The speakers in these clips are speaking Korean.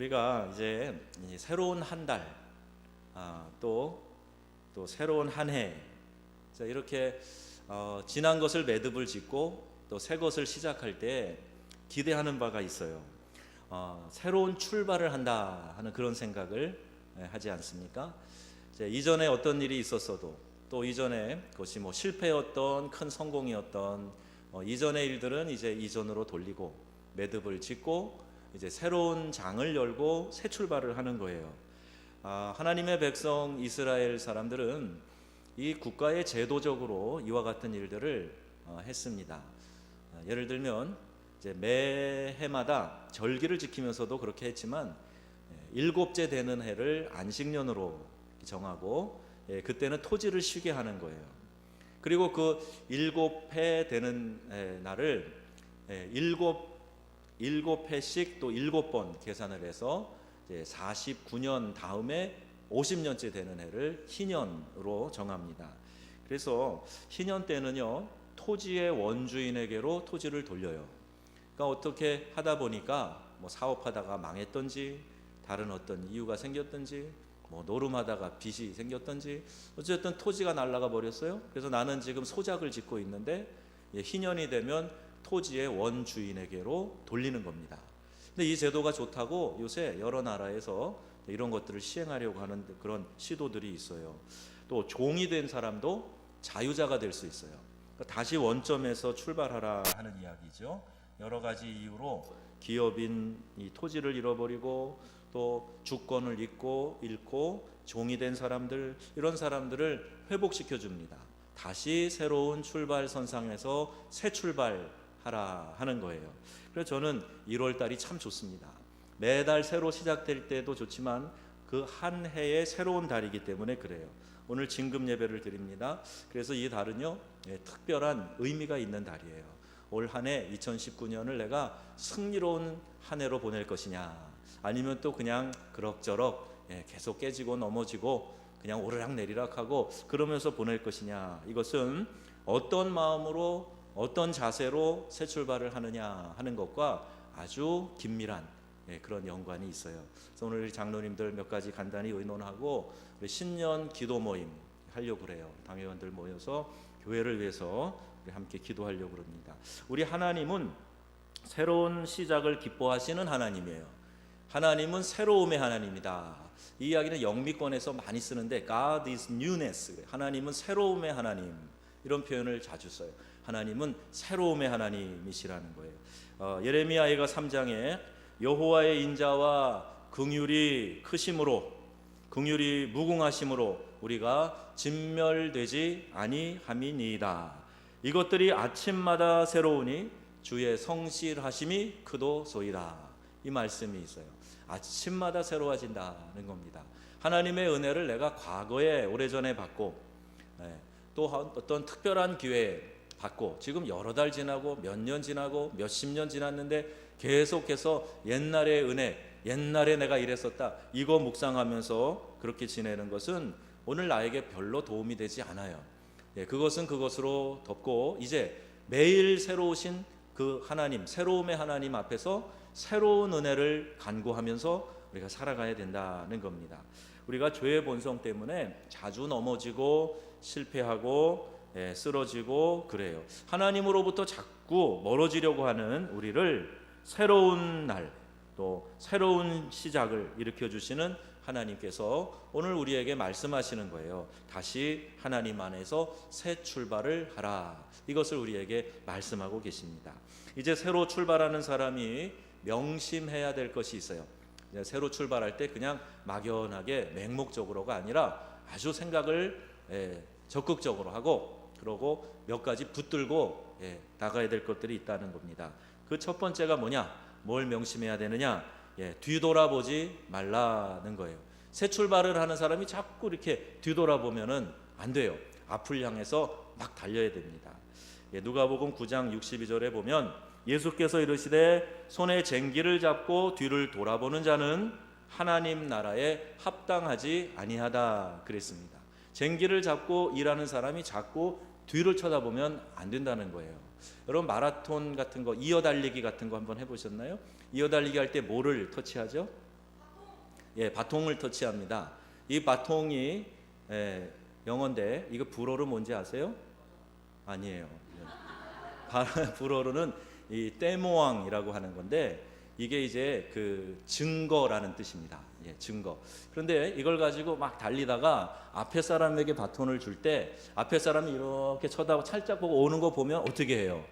우리가 이제 이 새로운 한 달, 아, 또, 또 새로운 한 해, 자, 이렇게 어, 지난 것을 매듭을 짓고 또 새 것을 시작할 때 기대하는 바가 있어요. 어, 새로운 출발을 한다 하는 그런 생각을 예, 하지 않습니까? 이제 이전에 어떤 일이 있었어도 또 이전에 그것이 뭐 실패였던 큰 성공이었던 어, 이전의 일들은 이제 이전으로 돌리고 매듭을 짓고 이제 새로운 장을 열고 새 출발을 하는 거예요. 아, 하나님의 백성 이스라엘 사람들은 이 국가의 제도적으로 이와 같은 일들을 어, 했습니다. 아, 예를 들면 이제 매 해마다 절기를 지키면서도 그렇게 했지만 예, 일곱째 되는 해를 안식년으로 정하고 예, 그때는 토지를 쉬게 하는 거예요. 그리고 그 일곱 해 되는 예, 날을 예, 일곱 일곱 해씩 또 일곱 번 계산을 해서 이제 49년 다음에 50년째 되는 해를 희년으로 정합니다. 그래서 희년 때는요 토지의 원주인에게로 토지를 돌려요. 그러니까 어떻게 하다 보니까 뭐 사업하다가 망했던지 다른 어떤 이유가 생겼던지 뭐 노름하다가 빚이 생겼던지 어쨌든 토지가 날라가 버렸어요. 그래서 나는 지금 소작을 짓고 있는데 예, 희년이 되면 토지의 원주인에게로 돌리는 겁니다. 근데 이 제도가 좋다고 요새 여러 나라에서 이런 것들을 시행하려고 하는 그런 시도들이 있어요. 또 종이 된 사람도 자유자가 될 수 있어요. 그러니까 다시 원점에서 출발하라 하는 이야기죠. 여러 가지 이유로 기업인 이 토지를 잃어버리고 또 주권을 잃고 잃고 종이 된 사람들 이런 사람들을 회복시켜 줍니다. 다시 새로운 출발 선상에서 새 출발 하라 하는 거예요. 그래서 저는 1월 달이 참 좋습니다. 매달 새로 시작될 때도 좋지만 그 한 해의 새로운 달이기 때문에 그래요. 오늘 진금 예배를 드립니다. 그래서 이 달은요 예, 특별한 의미가 있는 달이에요. 올 한 해 2019년을 내가 승리로운 한 해로 보낼 것이냐, 아니면 또 그냥 그럭저럭 예, 계속 깨지고 넘어지고 그냥 오르락 내리락하고 그러면서 보낼 것이냐. 이것은 어떤 마음으로 어떤 자세로 새 출발을 하느냐 하는 것과 아주 긴밀한 예, 그런 연관이 있어요. 그래서 오늘 장로님들 몇 가지 간단히 의논하고 신년 기도 모임 하려고 그래요. 당회원들 모여서 교회를 위해서 함께 기도하려고 그럽니다. 우리 하나님은 새로운 시작을 기뻐하시는 하나님이에요. 하나님은 새로움의 하나님이다. 이 이야기는 영미권에서 많이 쓰는데 God is newness. 하나님은 새로움의 하나님. 이런 표현을 자주 써요. 하나님은 새로움의 하나님이시라는 거예요. 어, 예레미야가 3장에 여호와의 인자와 긍휼이 크심으로 긍휼이 무궁하심으로 우리가 진멸되지 아니함이니이다. 이것들이 아침마다 새로우니 주의 성실하심이 크도소이다. 이 말씀이 있어요. 아침마다 새로워진다는 겁니다. 하나님의 은혜를 내가 과거에 오래전에 받고 예, 또 어떤 특별한 기회 받고 지금 여러 달 지나고 몇 년 지나고 몇십 년 지났는데 계속해서 옛날의 은혜, 옛날에 내가 이랬었다. 이거 묵상하면서 그렇게 지내는 것은 오늘 나에게 별로 도움이 되지 않아요. 예, 그것은 그것으로 덮고 이제 매일 새로우신 그 하나님, 새로움의 하나님 앞에서 새로운 은혜를 간구하면서 우리가 살아가야 된다는 겁니다. 우리가 죄의 본성 때문에 자주 넘어지고 실패하고 예, 쓰러지고 그래요. 하나님으로부터 자꾸 멀어지려고 하는 우리를 새로운 날, 또 새로운 시작을 일으켜 주시는 하나님께서 오늘 우리에게 말씀하시는 거예요. 다시 하나님 안에서 새 출발을 하라. 이것을 우리에게 말씀하고 계십니다. 이제 새로 출발하는 사람이 명심해야 될 것이 있어요. 새로 출발할 때 그냥 막연하게 맹목적으로가 아니라 아주 생각을 예, 적극적으로 하고 그러고 몇 가지 붙들고 예, 나가야 될 것들이 있다는 겁니다. 그 첫 번째가 뭐냐? 뭘 명심해야 되느냐? 예, 뒤돌아보지 말라는 거예요. 새 출발을 하는 사람이 자꾸 이렇게 뒤돌아보면은 안 돼요. 앞을 향해서 막 달려야 됩니다. 예, 누가복음 9장 62절에 보면 예수께서 이르시되 손에 쟁기를 잡고 뒤를 돌아보는 자는 하나님 나라에 합당하지 아니하다 그랬습니다. 쟁기를 잡고 일하는 사람이 자꾸 뒤를 쳐다보면 안 된다는 거예요. 여러분 마라톤 같은 거 이어 달리기 같은 거 한번 해보셨나요? 이어 달리기 할 때 뭐를 터치하죠? 예, 바통을 터치합니다. 이 바통이 예, 영어인데 이거 불어로 뭔지 아세요? 아니에요. 바- 불어로는 이 떼모왕이라고 하는 건데 이게 이제 그 증거라는 뜻입니다. 예, 증거. 그런데 이걸 가지고 막 달리다가 앞에 사람에게 바톤을 줄 때 앞에 사람이 이렇게 쳐다보고 살짝 보고 오는 거 보면 어떻게 해요?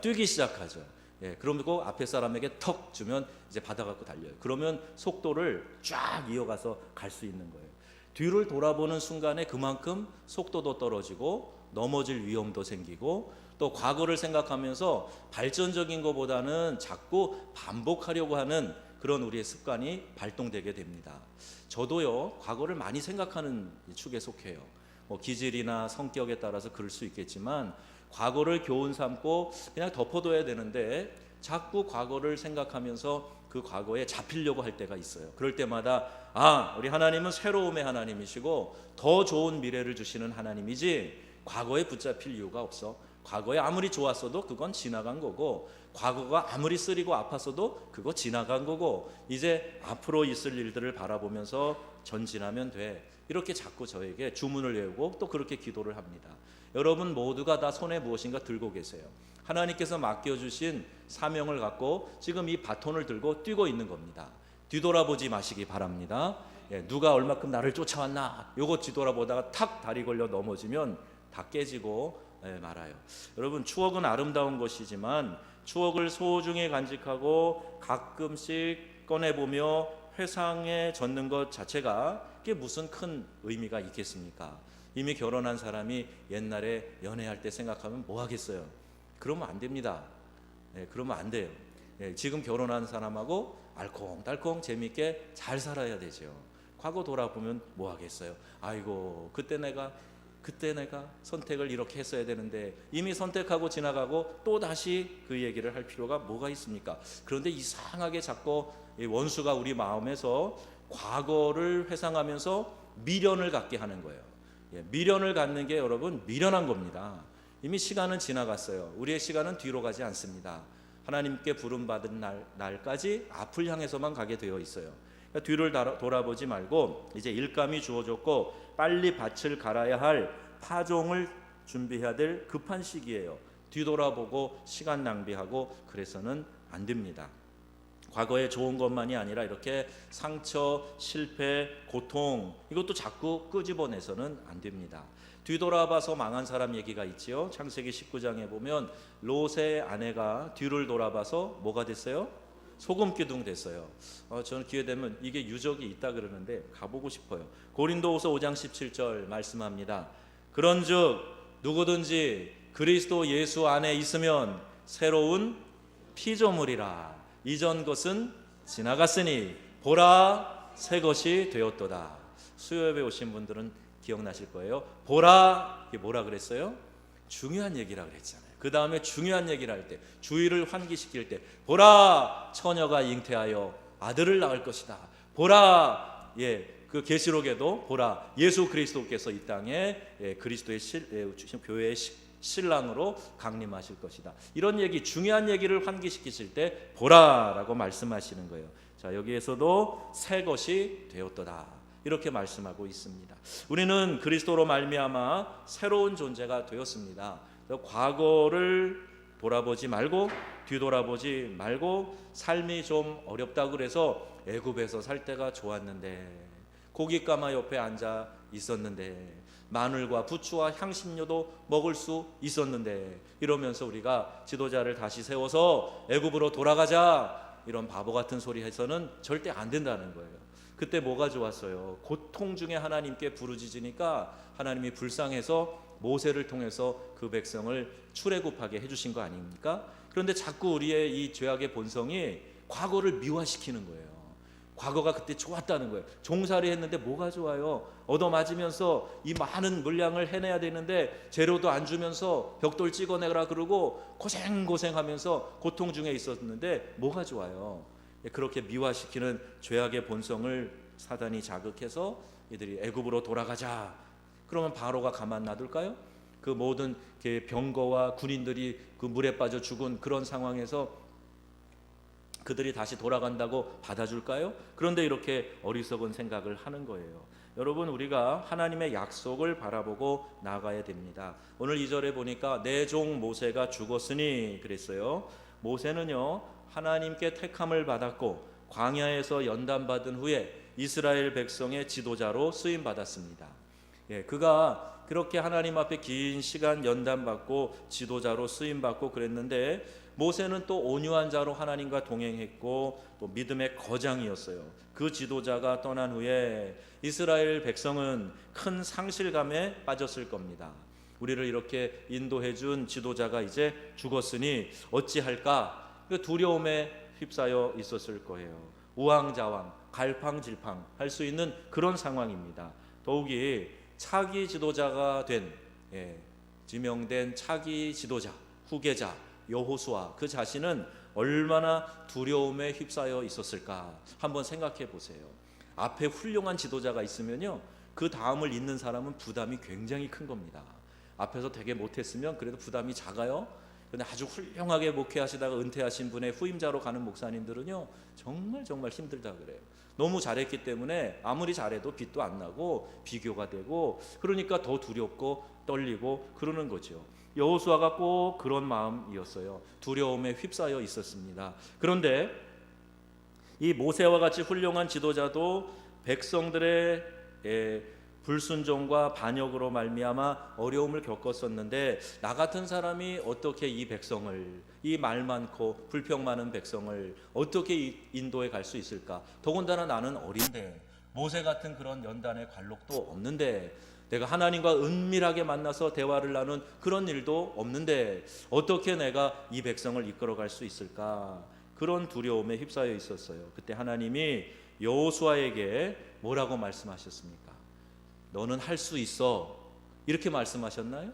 뛰기 시작하죠. 예, 그러고 앞에 사람에게 턱 주면 이제 받아갖고 달려요. 그러면 속도를 쫙 이어가서 갈 수 있는 거예요. 뒤를 돌아보는 순간에 그만큼 속도도 떨어지고 넘어질 위험도 생기고 또 과거를 생각하면서 발전적인 것보다는 자꾸 반복하려고 하는 그런 우리의 습관이 발동되게 됩니다. 저도요 과거를 많이 생각하는 축에 속해요. 뭐 기질이나 성격에 따라서 그럴 수 있겠지만 과거를 교훈 삼고 그냥 덮어둬야 되는데 자꾸 과거를 생각하면서 그 과거에 잡히려고 할 때가 있어요. 그럴 때마다 아 우리 하나님은 새로움의 하나님이시고 더 좋은 미래를 주시는 하나님이지 과거에 붙잡힐 이유가 없어. 과거에 아무리 좋았어도 그건 지나간 거고 과거가 아무리 쓰리고 아팠어도 그거 지나간 거고 이제 앞으로 있을 일들을 바라보면서 전진하면 돼. 이렇게 자꾸 저에게 주문을 외우고 또 그렇게 기도를 합니다. 여러분 모두가 다 손에 무엇인가 들고 계세요. 하나님께서 맡겨주신 사명을 갖고 지금 이 바톤을 들고 뛰고 있는 겁니다. 뒤돌아보지 마시기 바랍니다. 예, 누가 얼마큼 나를 쫓아왔나 요거 뒤돌아보다가 탁 다리 걸려 넘어지면 다 깨지고 예, 말아요. 여러분 추억은 아름다운 것이지만 추억을 소중히 간직하고 가끔씩 꺼내 보며 회상에 젖는 것 자체가 그게 무슨 큰 의미가 있겠습니까? 이미 결혼한 사람이 옛날에 연애할 때 생각하면 뭐 하겠어요? 그러면 안 됩니다. 예, 그러면 안 돼요. 예, 지금 결혼한 사람하고 알콩달콩 재밌게 잘 살아야 되죠. 과거 돌아보면 뭐 하겠어요? 아이고 그때 내가 그때 내가 선택을 이렇게 했어야 되는데 이미 선택하고 지나가고 또 다시 그 얘기를 할 필요가 뭐가 있습니까? 그런데 이상하게 자꾸 이 원수가 우리 마음에서 과거를 회상하면서 미련을 갖게 하는 거예요. 예, 미련을 갖는 게 여러분 미련한 겁니다. 이미 시간은 지나갔어요. 우리의 시간은 뒤로 가지 않습니다. 하나님께 부름 받은 날 날까지 앞을 향해서만 가게 되어 있어요. 뒤를 돌아보지 말고 이제 일감이 주어졌고 빨리 밭을 갈아야 할 파종을 준비해야 될 급한 시기예요. 뒤돌아보고 시간 낭비하고 그래서는 안 됩니다. 과거의 좋은 것만이 아니라 이렇게 상처, 실패, 고통 이것도 자꾸 끄집어내서는 안 됩니다. 뒤돌아봐서 망한 사람 얘기가 있지요. 창세기 19장에 보면 롯의 아내가 뒤를 돌아봐서 뭐가 됐어요? 소금 기둥 됐어요. 어, 저는 기회 되면 이게 유적이 있다 그러는데 가보고 싶어요. 고린도후서 5장 17절 말씀합니다. 그런즉 누구든지 그리스도 예수 안에 있으면 새로운 피조물이라 이전 것은 지나갔으니 보라 새 것이 되었도다. 수요예배 오신 분들은 기억나실 거예요. 보라 이게 뭐라 그랬어요? 중요한 얘기라 그랬잖아요. 그 다음에 중요한 얘기를 할 때, 주의를 환기시킬 때, 보라 처녀가 잉태하여 아들을 낳을 것이다. 보라 예. 그 계시록에도 보라 예수 그리스도께서 이 땅에 예, 그리스도의 실, 예, 교회의 시- 신랑으로 강림하실 것이다. 이런 얘기 중요한 얘기를 환기시키실 때 보라라고 말씀하시는 거예요. 자 여기에서도 새 것이 되었도다. 이렇게 말씀하고 있습니다. 우리는 그리스도로 말미암아 새로운 존재가 되었습니다. 과거를 돌아보지 말고 뒤돌아보지 말고 삶이 좀 어렵다 그래서 애굽에서 살 때가 좋았는데 고깃가마 옆에 앉아 있었는데 마늘과 부추와 향신료도 먹을 수 있었는데 이러면서 우리가 지도자를 다시 세워서 애굽으로 돌아가자 이런 바보 같은 소리 해서는 절대 안 된다는 거예요. 그때 뭐가 좋았어요? 고통 중에 하나님께 부르짖으니까 하나님이 불쌍해서 모세를 통해서 그 백성을 출애굽하게 해주신 거 아닙니까? 그런데 자꾸 우리의 이 죄악의 본성이 과거를 미화시키는 거예요. 과거가 그때 좋았다는 거예요. 종살이 했는데 뭐가 좋아요? 얻어맞으면서 이 많은 물량을 해내야 되는데 재료도 안 주면서 벽돌 찍어내라 그러고 고생 고생하면서 고통 중에 있었는데 뭐가 좋아요? 예, 그렇게 미화시키는 죄악의 본성을 사단이 자극해서 이들이 애굽으로 돌아가자. 그러면 바로가 가만 놔둘까요? 그 모든 그 병거와 군인들이 그 물에 빠져 죽은 그런 상황에서 그들이 다시 돌아간다고 받아줄까요? 그런데 이렇게 어리석은 생각을 하는 거예요. 여러분 우리가 하나님의 약속을 바라보고 나가야 됩니다. 오늘 2절에 보니까 내 종 모세가 죽었으니 그랬어요. 모세는요 하나님께 택함을 받았고 광야에서 연단 받은 후에 이스라엘 백성의 지도자로 쓰임 받았습니다. 예, 그가 그렇게 하나님 앞에 긴 시간 연단 받고 지도자로 쓰임 받고 그랬는데 모세는 또 온유한 자로 하나님과 동행했고 또 믿음의 거장이었어요. 그 지도자가 떠난 후에 이스라엘 백성은 큰 상실감에 빠졌을 겁니다. 우리를 이렇게 인도해 준 지도자가 이제 죽었으니 어찌할까? 그 두려움에 휩싸여 있었을 거예요. 우왕좌왕, 갈팡질팡 할 수 있는 그런 상황입니다. 더욱이 차기 지도자가 된 예, 지명된 차기 지도자, 후계자 여호수아 그 자신은 얼마나 두려움에 휩싸여 있었을까 한번 생각해 보세요. 앞에 훌륭한 지도자가 있으면요. 그 다음을 잇는 사람은 부담이 굉장히 큰 겁니다. 앞에서 되게 못했으면 그래도 부담이 작아요. 근데 아주 훌륭하게 목회하시다가 은퇴하신 분의 후임자로 가는 목사님들은요 정말 정말 힘들다 그래요. 너무 잘했기 때문에 아무리 잘해도 빛도 안 나고 비교가 되고 그러니까 더 두렵고 떨리고 그러는 거죠. 여호수아가 꼭 그런 마음이었어요. 두려움에 휩싸여 있었습니다. 그런데 이 모세와 같이 훌륭한 지도자도 백성들의 예, 불순종과 반역으로 말미암아 어려움을 겪었었는데 나 같은 사람이 어떻게 이 백성을 이 말 많고 불평 많은 백성을 어떻게 인도에 갈수 있을까? 더군다나 나는 어린데 모세 같은 그런 연단의 관록도 없는데 내가 하나님과 은밀하게 만나서 대화를 나눈 그런 일도 없는데 어떻게 내가 이 백성을 이끌어 갈 수 있을까? 그런 두려움에 휩싸여 있었어요. 그때 하나님이 여호수아에게 뭐라고 말씀하셨습니까? 너는 할 수 있어. 이렇게 말씀하셨나요?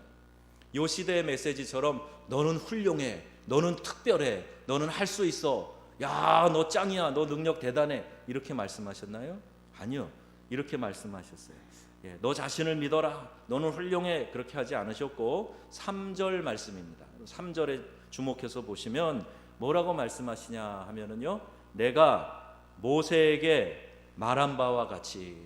요 시대의 메시지처럼 너는 훌륭해. 너는 특별해. 너는 할 수 있어. 야, 너 짱이야. 너 능력 대단해. 이렇게 말씀하셨나요? 아니요. 이렇게 말씀하셨어요. 예, 너 자신을 믿어라. 너는 훌륭해. 그렇게 하지 않으셨고 3절 말씀입니다. 3절에 주목해서 보시면 뭐라고 말씀하시냐 하면은요. 내가 모세에게 말한 바와 같이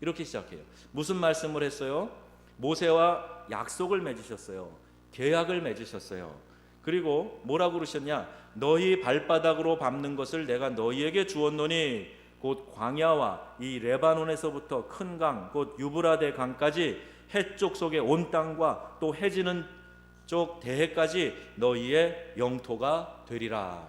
이렇게 시작해요. 무슨 말씀을 했어요? 모세와 약속을 맺으셨어요. 계약을 맺으셨어요. 그리고 뭐라고 그러셨냐? 너희 발바닥으로 밟는 것을 내가 너희에게 주었노니 곧 광야와 이 레바논에서부터 큰 강, 곧 유브라데 강까지 해쪽 속의 온 땅과 또 해지는 쪽 대해까지 너희의 영토가 되리라.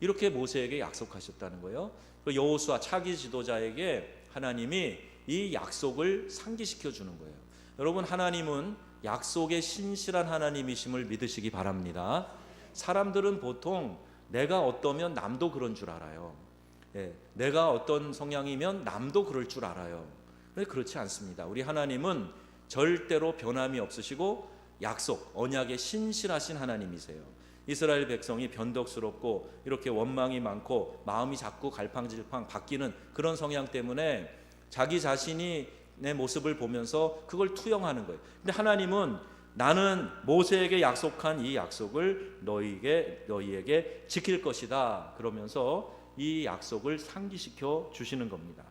이렇게 모세에게 약속하셨다는 거예요. 그 여호수아 차기 지도자에게 하나님이 이 약속을 상기시켜 주는 거예요. 여러분 하나님은 약속의 신실한 하나님이심을 믿으시기 바랍니다. 사람들은 보통 내가 어떠면 남도 그런 줄 알아요. 예, 내가 어떤 성향이면 남도 그럴 줄 알아요. 근데 그렇지 않습니다. 우리 하나님은 절대로 변함이 없으시고 약속, 언약에 신실하신 하나님이세요. 이스라엘 백성이 변덕스럽고 이렇게 원망이 많고 마음이 자꾸 갈팡질팡 바뀌는 그런 성향 때문에 자기 자신이 내 모습을 보면서 그걸 투영하는 거예요. 근데 하나님은 나는 모세에게 약속한 이 약속을 너희에게 너희에게 지킬 것이다. 그러면서 이 약속을 상기시켜 주시는 겁니다.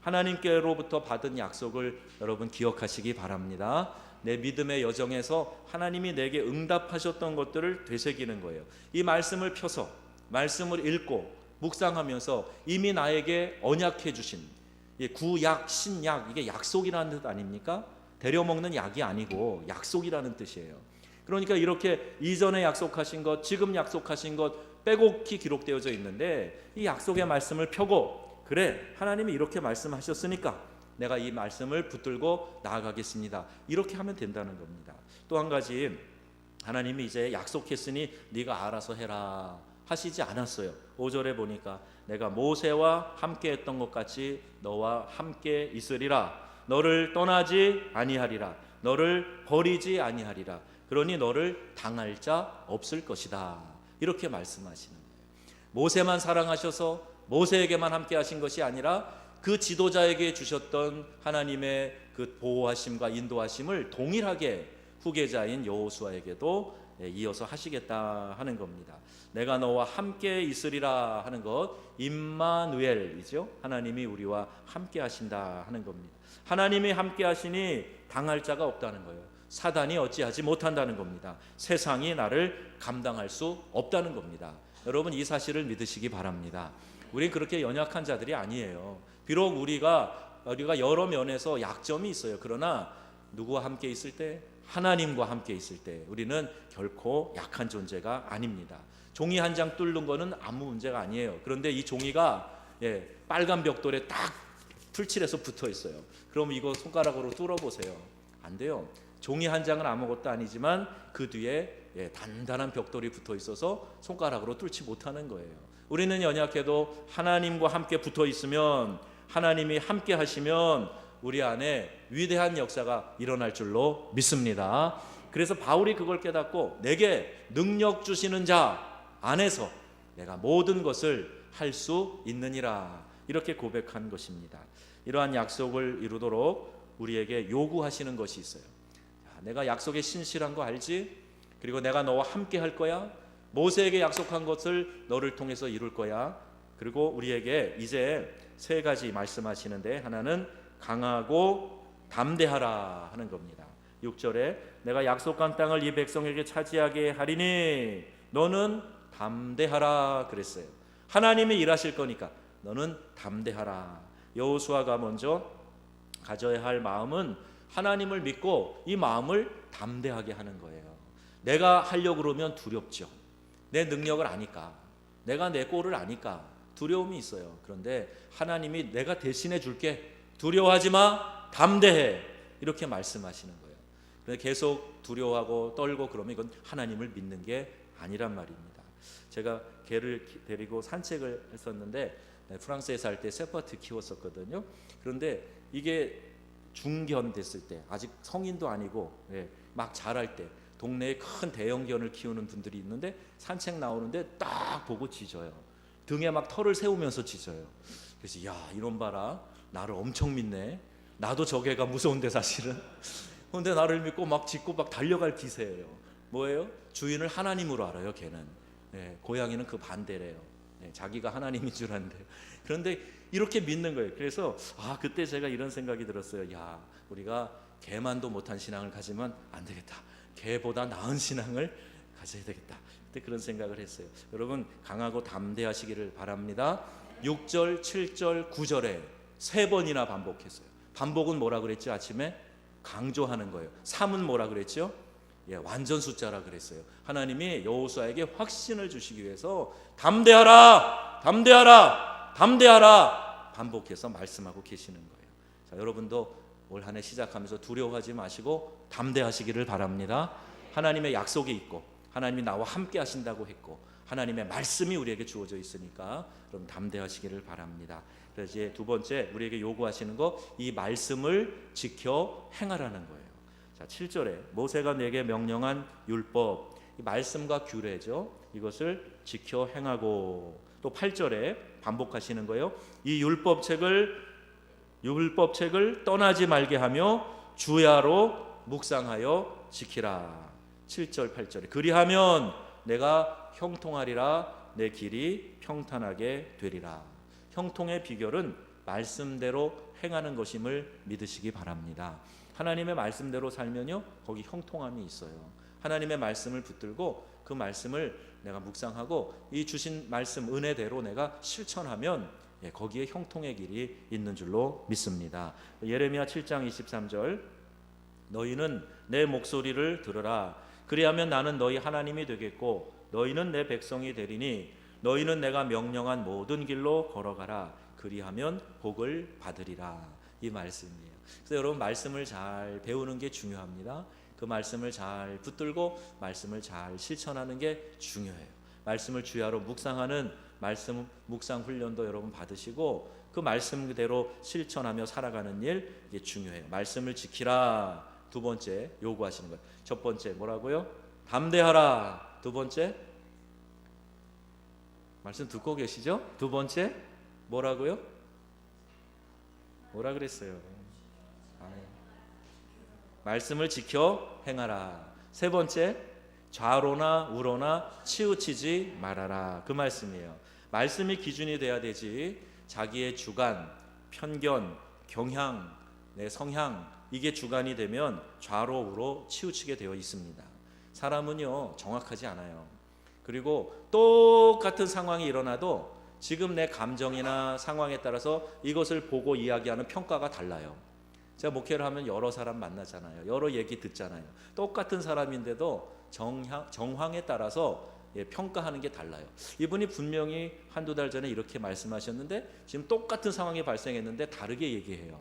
하나님께로부터 받은 약속을 여러분 기억하시기 바랍니다. 내 믿음의 여정에서 하나님이 내게 응답하셨던 것들을 되새기는 거예요. 이 말씀을 펴서 말씀을 읽고 묵상하면서 이미 나에게 언약해 주신 구약 신약 이게 약속이라는 뜻 아닙니까? 데려 먹는 약이 아니고 약속이라는 뜻이에요. 그러니까 이렇게 이전에 약속하신 것, 지금 약속하신 것 빼곡히 기록되어져 있는데 이 약속의 말씀을 펴고 그래 하나님이 이렇게 말씀하셨으니까 내가 이 말씀을 붙들고 나아가겠습니다. 이렇게 하면 된다는 겁니다. 또 한 가지 하나님이 이제 약속했으니 네가 알아서 해라 하시지 않았어요. 5절에 보니까 내가 모세와 함께 했던 것 같이 너와 함께 있으리라. 너를 떠나지 아니하리라. 너를 버리지 아니하리라. 그러니 너를 당할 자 없을 것이다. 이렇게 말씀하시는 거예요. 모세만 사랑하셔서 모세에게만 함께 하신 것이 아니라 그 지도자에게 주셨던 하나님의 그 보호하심과 인도하심을 동일하게 후계자인 여호수아에게도 예, 이어서 하시겠다 하는 겁니다. 내가 너와 함께 있으리라 하는 것 임마누엘이죠. 하나님이 우리와 함께 하신다 하는 겁니다. 하나님이 함께 하시니 당할 자가 없다는 거예요. 사단이 어찌하지 못한다는 겁니다. 세상이 나를 감당할 수 없다는 겁니다. 여러분 이 사실을 믿으시기 바랍니다. 우린 그렇게 연약한 자들이 아니에요. 비록 우리가 우리가 여러 면에서 약점이 있어요. 그러나 누구와 함께 있을 때 하나님과 함께 있을 때 우리는 결코 약한 존재가 아닙니다. 종이 한 장 뚫는 거는 아무 문제가 아니에요. 그런데 이 종이가 예, 빨간 벽돌에 딱 풀칠해서 붙어 있어요. 그럼 이거 손가락으로 뚫어 보세요. 안 돼요. 종이 한 장은 아무것도 아니지만 그 뒤에 예, 단단한 벽돌이 붙어 있어서 손가락으로 뚫지 못하는 거예요. 우리는 연약해도 하나님과 함께 붙어 있으면 하나님이 함께 하시면 우리 안에 위대한 역사가 일어날 줄로 믿습니다. 그래서 바울이 그걸 깨닫고 내게 능력 주시는 자 안에서 내가 모든 것을 할 수 있느니라 이렇게 고백한 것입니다. 이러한 약속을 이루도록 우리에게 요구하시는 것이 있어요. 자, 내가 약속에 신실한 거 알지? 그리고 내가 너와 함께 할 거야. 모세에게 약속한 것을 너를 통해서 이룰 거야. 그리고 우리에게 이제 세 가지 말씀하시는데 하나는 강하고 담대하라 하는 겁니다. 6절에 내가 약속한 땅을 이 백성에게 차지하게 하리니 너는 담대하라 그랬어요. 하나님이 일하실 거니까 너는 담대하라. 여호수아가 먼저 가져야 할 마음은 하나님을 믿고 이 마음을 담대하게 하는 거예요. 내가 하려고 그러면 두렵죠. 내 능력을 아니까. 내가 내 꼴을 아니까 두려움이 있어요. 그런데 하나님이 내가 대신해 줄게. 두려워하지 마. 담대해. 이렇게 말씀하시는 거예요. 계속 두려워하고 떨고 그러면 이건 하나님을 믿는 게 아니란 말입니다. 제가 개를 기- 데리고 산책을 했었는데 네, 프랑스에 살 때 세퍼트 키웠었거든요. 그런데 이게 중견 됐을 때 아직 성인도 아니고 예, 막 자랄 때 동네에 큰 대형견을 키우는 분들이 있는데 산책 나오는데 딱 보고 짖어요. 등에 막 털을 세우면서 짖어요. 그래서 야 이런 봐라 나를 엄청 믿네. 나도 저 개가 무서운데 사실은. 근데 나를 믿고 막 짖고 막 달려갈 기세예요. 뭐예요? 주인을 하나님으로 알아요. 걔는. 예, 고양이는 그 반대래요. 예, 자기가 하나님인 줄 아는데. 그런데 이렇게 믿는 거예요. 그래서 아 그때 제가 이런 생각이 들었어요. 야 우리가 개만도 못한 신앙을 가지면 안 되겠다. 개보다 나은 신앙을 가져야 되겠다. 그때 그런 생각을 했어요. 여러분 강하고 담대하시기를 바랍니다. 6절, 7절, 9절에 세 번이나 반복했어요. 반복은 뭐라 그랬죠? 아침에 강조하는 거예요. 3은 뭐라 그랬죠? 예, 완전 숫자라 그랬어요. 하나님이 여호수아에게 확신을 주시기 위해서 담대하라, 담대하라, 담대하라 반복해서 말씀하고 계시는 거예요. 자, 여러분도 올 한해 시작하면서 두려워하지 마시고 담대하시기를 바랍니다. 하나님의 약속이 있고 하나님이 나와 함께 하신다고 했고 하나님의 말씀이 우리에게 주어져 있으니까 그럼 담대하시기를 바랍니다. 이제 두 번째 우리에게 요구하시는 거 이 말씀을 지켜 행하라는 거예요. 자, 7절에 모세가 내게 명령한 율법 이 말씀과 규례죠. 이것을 지켜 행하고 또 8절에 반복하시는 거예요. 이 율법책을 율법책을 떠나지 말게 하며 주야로 묵상하여 지키라. 7절 8절에 그리하면 내가 형통하리라 내 길이 평탄하게 되리라. 형통의 비결은 말씀대로 행하는 것임을 믿으시기 바랍니다. 하나님의 말씀대로 살면요 거기 형통함이 있어요. 하나님의 말씀을 붙들고 그 말씀을 내가 묵상하고 이 주신 말씀 은혜대로 내가 실천하면 예, 거기에 형통의 길이 있는 줄로 믿습니다. 예레미야 7장 23절 너희는 내 목소리를 들으라 그리하면 나는 너희 하나님이 되겠고 너희는 내 백성이 되리니 너희는 내가 명령한 모든 길로 걸어가라 그리하면 복을 받으리라 이 말씀이에요. 그래서 여러분 말씀을 잘 배우는 게 중요합니다. 그 말씀을 잘 붙들고 말씀을 잘 실천하는 게 중요해요. 말씀을 주야로 묵상하는 말씀 묵상 훈련도 여러분 받으시고 그 말씀 그대로 실천하며 살아가는 일 이게 중요해요. 말씀을 지키라. 두 번째 요구하시는 거예요. 첫 번째 뭐라고요? 담대하라. 두 번째 말씀 듣고 계시죠? 두 번째 뭐라고요? 뭐라 그랬어요? 아멘. 말씀을 지켜 행하라. 세 번째 좌로나 우로나 치우치지 말아라 그 말씀이에요. 말씀이 기준이 돼야 되지 자기의 주관, 편견, 경향, 내 성향 이게 주관이 되면 좌로 우로 치우치게 되어 있습니다. 사람은요 정확하지 않아요. 그리고 똑같은 상황이 일어나도 지금 내 감정이나 상황에 따라서 이것을 보고 이야기하는 평가가 달라요. 제가 목회를 하면 여러 사람 만나잖아요. 여러 얘기 듣잖아요. 똑같은 사람인데도 정향, 정황에 따라서 예, 평가하는 게 달라요. 이분이 분명히 한두 달 전에 이렇게 말씀하셨는데 지금 똑같은 상황이 발생했는데 다르게 얘기해요.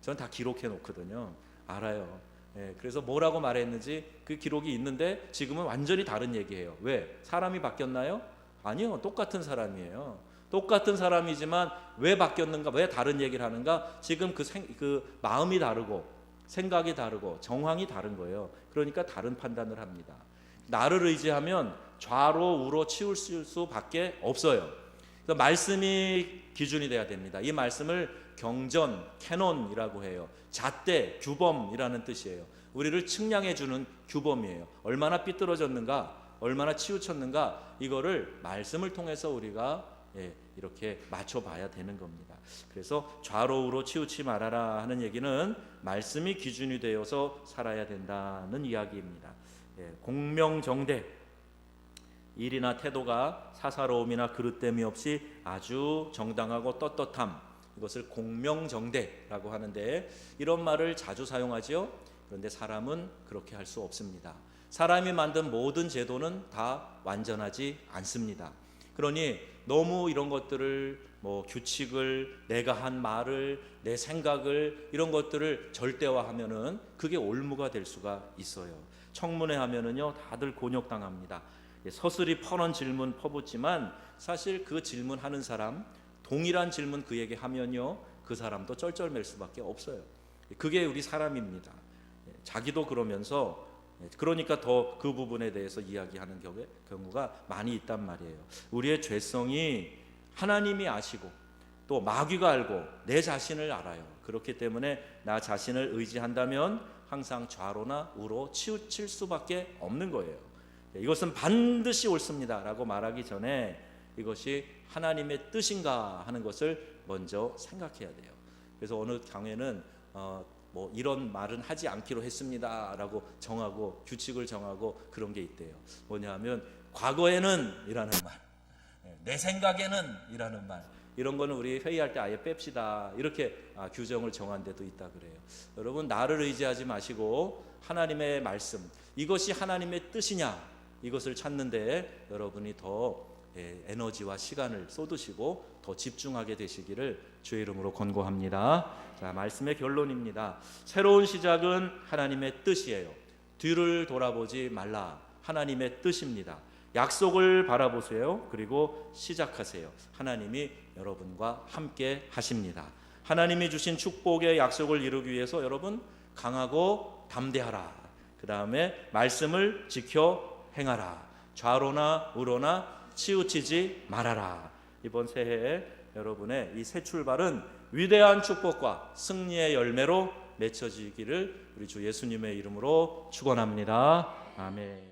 저는 다 기록해 놓거든요. 알아요. 예, 그래서 뭐라고 말했는지 그 기록이 있는데 지금은 완전히 다른 얘기해요. 왜? 사람이 바뀌었나요? 아니요. 똑같은 사람이에요. 똑같은 사람이지만 왜 바뀌었는가? 왜 다른 얘기를 하는가? 지금 그, 생, 그 마음이 다르고 생각이 다르고 정황이 다른 거예요. 그러니까 다른 판단을 합니다. 나를 의지하면 좌로 우로 치울 수밖에 없어요. 그래서 말씀이 기준이 돼야 됩니다. 이 말씀을 경전, 캐논이라고 해요. 잣대, 규범이라는 뜻이에요. 우리를 측량해 주는 규범이에요. 얼마나 삐뚤어졌는가, 얼마나 치우쳤는가 이거를 말씀을 통해서 우리가 예, 이렇게 맞춰봐야 되는 겁니다. 그래서 좌로우로 치우치 말아라 하는 얘기는 말씀이 기준이 되어서 살아야 된다는 이야기입니다. 예, 공명정대 일이나 태도가 사사로움이나 그릇됨이 없이 아주 정당하고 떳떳함 이것을 공명정대라고 하는데 이런 말을 자주 사용하지요. 그런데 사람은 그렇게 할 수 없습니다. 사람이 만든 모든 제도는 다 완전하지 않습니다. 그러니 너무 이런 것들을 뭐 규칙을 내가 한 말을 내 생각을 이런 것들을 절대화하면은 그게 올무가 될 수가 있어요. 청문회 하면은요 다들 곤욕당합니다. 예, 서슬이 퍼런 질문 퍼붓지만 사실 그 질문하는 사람 동일한 질문 그에게 하면요 그 사람도 쩔쩔맬 수밖에 없어요. 그게 우리 사람입니다. 예, 자기도 그러면서 예, 그러니까 더 그 부분에 대해서 이야기하는 경우가 많이 있단 말이에요. 우리의 죄성이 하나님이 아시고 또 마귀가 알고 내 자신을 알아요. 그렇기 때문에 나 자신을 의지한다면 항상 좌로나 우로 치우칠 수밖에 없는 거예요. 예, 이것은 반드시 옳습니다라고 말하기 전에 이것이 하나님의 뜻인가 하는 것을 먼저 생각해야 돼요. 그래서 어느 강에는 어, 뭐 이런 말은 하지 않기로 했습니다라고 정하고 규칙을 정하고 그런 게 있대요. 뭐냐하면 과거에는 이라는 말, 예, 내 생각에는 이라는 말 이런 거는 우리 회의할 때 아예 뺍시다 이렇게 아, 규정을 정한 데도 있다 그래요. 여러분 나를 의지하지 마시고 하나님의 말씀 이것이 하나님의 뜻이냐 이것을 찾는데 여러분이 더 예, 에너지와 시간을 쏟으시고 더 집중하게 되시기를 주의 이름으로 권고합니다. 자, 말씀의 결론입니다. 새로운 시작은 하나님의 뜻이에요. 뒤를 돌아보지 말라. 하나님의 뜻입니다. 약속을 바라보세요. 그리고 시작하세요. 하나님이 여러분과 함께 하십니다. 하나님이 주신 축복의 약속을 이루기 위해서 여러분 강하고 담대하라. 그 다음에 말씀을 지켜 행하라. 좌로나 우로나 치우치지 말아라. 이번 새해에 여러분의 이 새 출발은 위대한 축복과 승리의 열매로 맺혀지기를 우리 주 예수님의 이름으로 축원합니다. 아멘.